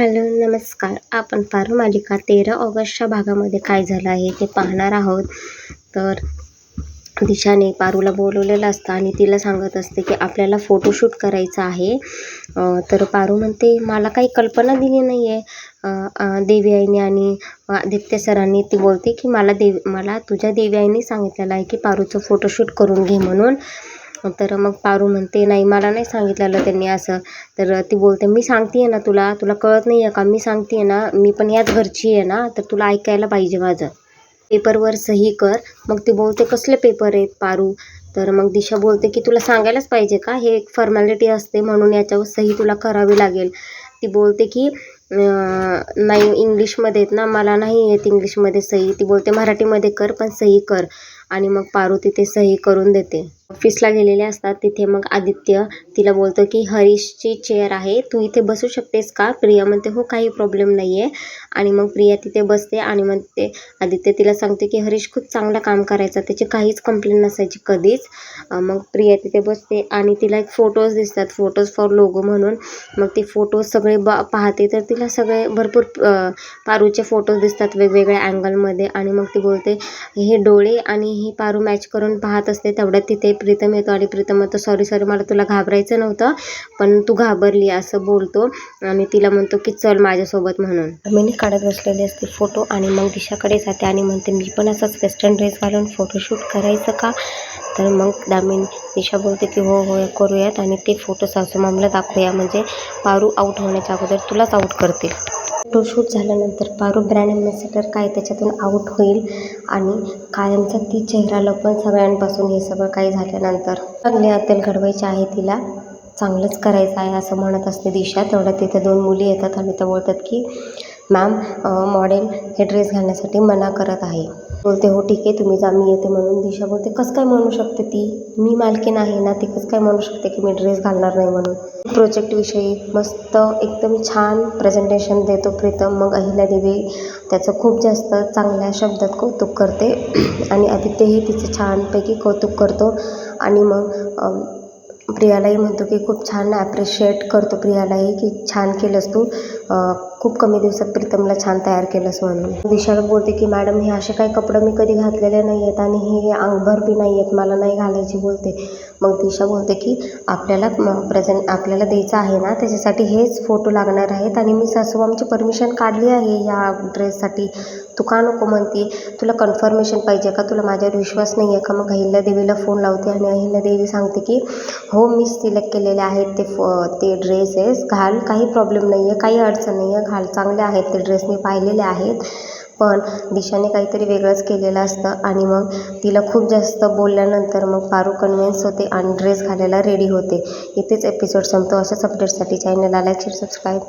Hello नमस्कार. आपण पारू मालिका तेरा ऑगस्टच्या भागामध्ये काय झालं आहे ते पाहणार आहोत. तर दिशाने पारूला बोलवलेलं असतं आणि तिला सांगत असते की आपल्याला फोटोशूट करायचं आहे. तर पारू म्हणते मला काही कल्पना दिली नाही आहे देवी आईने आणि आदित्य सरांनी ती बोलते की मला देव मला तुझ्या देवी आईने सांगितलेलं आहे की पारूचं फोटोशूट करून घे म्हणून. तर मग पारू म्हणते नाही मला नाही सांगितलेलं त्यांनी असं. तर ती बोलते मी सांगते आहे ना तुला तुला कळत नाही आहे का? मी सांगते आहे ना मी पण याच घरची आहे ना तर तुला ऐकायला पाहिजे माझं. पेपरवर सही कर. मग ती बोलते कसले पेपर आहेत पारू? तर मग दिशा बोलते की तुला सांगायलाच पाहिजे का? हे एक फॉर्मॅलिटी असते म्हणून याच्यावर सही तुला करावी लागेल. ती बोलते की नाही इंग्लिशमध्ये आहेत ना मला नाही येत इंग्लिशमध्ये सही. ती बोलते मराठीमध्ये कर पण सही कर. आणि मग पारू तिथे सही करून देते. ऑफिसला गेलेले असतात तिथे मग आदित्य तिला बोलतो की हरीशची चेअर आहे तू इथे बसू शकतेस का? प्रिया म्हणते हो काही प्रॉब्लेम नाही आहे आणि मग प्रिया तिथे बसते आणि मग ते आदित्य तिला सांगते की हरीश खूप चांगलं काम करायचा त्याची काहीच कंप्लेंट नसायची कधीच. मग प्रिया तिथे बसते आणि तिला एक फोटोज दिसतात फोटोज फॉर लोगो म्हणून. मग ते फोटोज सगळे बा पाहते तर तिला सगळे भरपूर पारूचे फोटोज दिसतात वेगवेगळ्या अँगलमध्ये आणि मग ती बोलते हे डोळे आणि ही पारू मॅच करून पाहत असते तेवढ्यात तिथे प्रीतम येतो आणि प्रीतम म्हणतो सॉरी सॉरी मला तुला घाबरायचं नव्हतं पण तू घाबरली असं बोलतो. आणि तिला म्हणतो की चल माझ्यासोबत म्हणून. मिनी काढत बसलेली असते फोटो आणि मग दिशाकडे जाते आणि म्हणते मी पण असंच वेस्टर्न ड्रेस घालून फोटोशूट करायचं का? तर मग दामिनी दिशा बोलते की हो हो करूयात आणि ते फोटो सासूमामला दाखवूया. म्हणजे पारू आऊट होण्याच्या अगोदर तुलाच आऊट करतील. फोटोशूट झाल्यानंतर पारू ब्रँड ॲम्बॅसेडर काय त्याच्यातून आऊट होईल आणि कायमचा ती चेहरा लपण सगळ्यांपासून हे सगळं काही झाल्यानंतर. चांगले अत्तेल घडवायचे आहे तिला. चांगलंच करायचं आहे असं म्हणत असते दिशा. तेवढ्या तिथे दोन मुली येतात आणि त्या बोलतात की मॅम मॉडेल हे ड्रेस घालण्यासाठी मना करत आहे. बोलते हो ठीक आहे तुम्ही जा मी येते म्हणून दिशा बोलते कसं काय म्हणू शकते ती? मी मालकी आहे ना ती कसं काय म्हणू शकते की मी ड्रेस घालणार नाही म्हणून? प्रोजेक्टविषयी मस्त एकदम छान प्रेझेंटेशन देतो प्रीतम. मग अहिल्यादेवी त्याचं खूप जास्त चांगल्या शब्दात कौतुक करते. आणि आदित्यही तिचं छानपैकी कौतुक करतो. आणि मग प्रियालाही म्हणतो की खूप छान ॲप्रिशिएट करतो प्रियालाही की छान केलंस तू. खूप कमी दिवसात प्रीतमला छान तयार केलंस म्हणून दिशाला बोलते की मॅडम हे असे काही कपडे मी कधी घातलेले नाही आहेत आणि हे अंगभर बी नाही आहेत मला नाही घालायची बोलते. मग दिशा बोलते की आपल्याला प्रेझेंट आपल्याला द्यायचं आहे ना त्याच्यासाठी हेच फोटो लागणार आहेत आणि मी सासू आमची परमिशन काढली आहे या ड्रेससाठी. तू का नको म्हणते? तुला कन्फर्मेशन पाहिजे का? तुला माझ्यावर विश्वास नाही आहे का? मग अहिल्यादेवीला फोन लावते आणि अहिल्या देवी सांगते की हो मी सिलेक्ट केलेले आहेत ते फ ते ड्रेसेस. घाल काही प्रॉब्लेम नाही आहे काही अडचण नाही आहे घाल चांगले आहेत ते ड्रेस मी पाहिलेले आहेत. पण दिशाने काहीतरी वेगळंच केलेलं असतं आणि मग तिला खूप जास्त बोलल्यानंतर मग पारू कन्व्हिन्स होते आणि ड्रेस घालायला रेडी होते. इथेच एपिसोड संपतो. अशाच अपडेटसाठी चॅनलला लाईक शेअर सबस्क्राईब